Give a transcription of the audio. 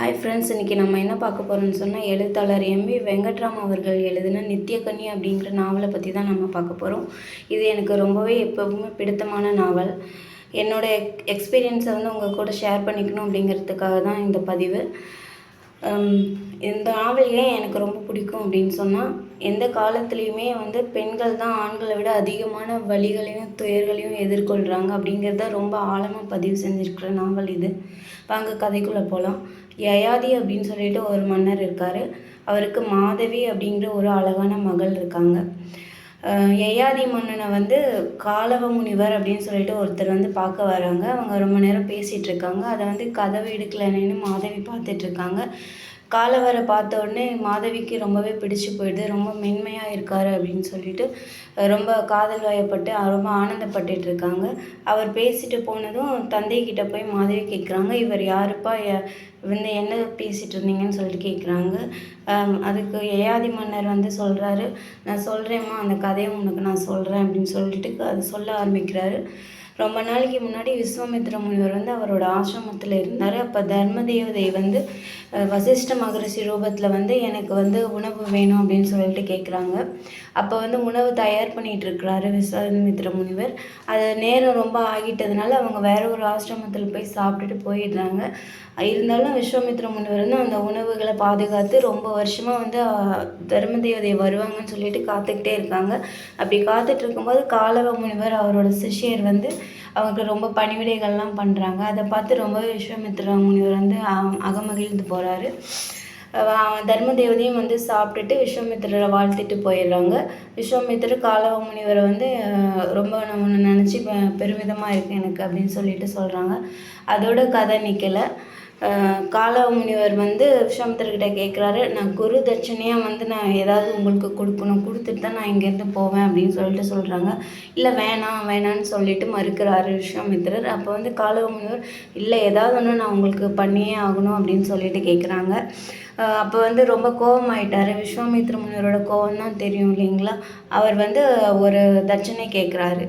Hi friends இன்றைக்கி நம்ம என்ன பார்க்க போகிறோம்னு சொன்னால் எழுத்தாளர் எம்பி வெங்கட்ராம் அவர்கள் எழுதின நித்தியக்கனி அப்படிங்கிற நாவலை பற்றி தான் நம்ம பார்க்க போகிறோம் இது எனக்கு ரொம்பவே எப்போவுமே பிடித்தமான நாவல். என்னோடய எக் எக்ஸ்பீரியன்ஸை வந்து உங்கள் கூட ஷேர் பண்ணிக்கணும் அப்படிங்கிறதுக்காக தான் இந்த பதிவு. இந்த நாவல் ஏன் எனக்கு ரொம்ப பிடிக்கும் அப்படின்னு சொன்னால் எந்த காலத்துலேயுமே வந்து பெண்கள் தான் ஆண்களை விட அதிகமான வழிகளையும் துயர்களையும் எதிர்கொள்கிறாங்க அப்படிங்கிறத ரொம்ப ஆழமாக பதிவு செஞ்சுருக்கிற நாவல் இது. வாங்க கதைக்குள்ளே போகலாம் யயாதி அப்படின்னு சொல்லிட்டு ஒரு மன்னர் இருக்கார். அவருக்கு மாதவி அப்படிங்கிற ஒரு அழகான மகள் இருக்காங்க. யயாதி மன்னனை வந்து காலவ முனிவர் அப்படின்னு சொல்லிட்டு ஒருத்தர் வந்து பார்க்க வராங்க. அவங்க ரொம்ப நேரம் பேசிகிட்டு இருக்காங்க. அதை வந்து கதவை இடுக்கலன்னு மாதவி பார்த்துட்ருக்காங்க காலவரை பார்த்த உடனே மாதவிக்கு ரொம்பவே பிடிச்சு போயிடுது. ரொம்ப மென்மையாக இருக்கார் அப்படின்னு சொல்லிட்டு ரொம்ப காதல் வயப்பட்டு ரொம்ப ஆனந்தப்பட்டுட்டு இருக்காங்க. அவர் பேசிட்டு போனதும் தந்தை கிட்ட போய் மாதவி கேட்குறாங்க இவர் யாருப்பா? வந்து என்ன பேசிட்டு இருந்தீங்கன்னு சொல்லிட்டு கேட்குறாங்க அதுக்கு யயாதி மன்னர் வந்து சொல்கிறாரு நான் சொல்கிறேம்மா அந்த கதையை உனக்கு நான் சொல்கிறேன் அப்படின்னு சொல்லிட்டு அது சொல்ல ஆரம்பிக்கிறாரு. ரொம்ப நாளைக்கு முன்னாடி விஸ்வாமித்ர முனிவர் வந்து அவரோட ஆசிரமத்தில் இருந்தார். அப்போ தர்ம தேவதை வந்து வசிஷ்ட மகரிஷி ரூபத்தில் வந்து எனக்கு வந்து உணவு வேணும் அப்படின்னு சொல்லிட்டு கேட்குறாங்க அப்போ வந்து உணவு தயார் பண்ணிகிட்டு இருக்கிறாரு விஸ்வாமித்திர முனிவர். அது நேரம் ரொம்ப ஆகிட்டதுனால அவங்க வேற ஒரு ஆசிரமத்தில் போய் சாப்பிட்டுட்டு போயிடுறாங்க. இருந்தாலும் விஸ்வாமித்ர முனிவர் வந்து அந்த உணவுகளை பாதுகாத்து ரொம்ப வருஷமாக வந்து அஹ், தர்ம தேவதை வருவாங்கன்னு சொல்லிட்டு காத்துக்கிட்டே இருக்காங்க. அப்படி காத்துட்டு இருக்கும்போது காலவ முனிவர் அவரோட சிஷ்யர் வந்து அவங்களுக்கு ரொம்ப பணிவிடைகள்லாம் பண்ணுறாங்க அதை பார்த்து ரொம்பவே விஸ்வாமித்திர முனிவர் வந்து அகமகிழ்ந்து போகிறாரு தர்ம தேவதையும் வந்து சாப்பிட்டுட்டு விஸ்வாமித்திரரை வாழ்த்திட்டு போயிடுறாங்க. விஸ்வாமித்திரர் காலவ முனிவரை வந்து ரொம்ப நம்ம நினச்சி பெருமிதமாக இருக்குது எனக்கு அப்படின்னு சொல்லிட்டு சொல்கிறாங்க அதோட கதை நிற்கலை காலவ முனிவர் வந்து விஸ்வாமித்திரர்கிட்ட கேட்குறாரு நான் குரு தட்சணையாக வந்து நான் ஏதாவது உங்களுக்கு கொடுக்கணும் கொடுத்துட்டு தான் நான் இங்கேருந்து போவேன் அப்படின்னு சொல்லிட்டு சொல்கிறாங்க இல்லை வேணாம் வேணான்னு சொல்லிட்டு மறுக்கிறாரு விஸ்வாமித்திரர். அப்போ வந்து காலவ முனிவர் இல்லை ஏதாவது ஒன்று நான் உங்களுக்கு பண்ணியே ஆகணும் அப்படின்னு சொல்லிட்டு கேட்குறாங்க அப்போ வந்து ரொம்ப கோவமாயிட்டாரு. விஸ்வாமித்திர முனிவரோட கோவம் தான் தெரியும் இல்லைங்களா? அவர் வந்து ஒரு தட்சணை கேட்குறாரு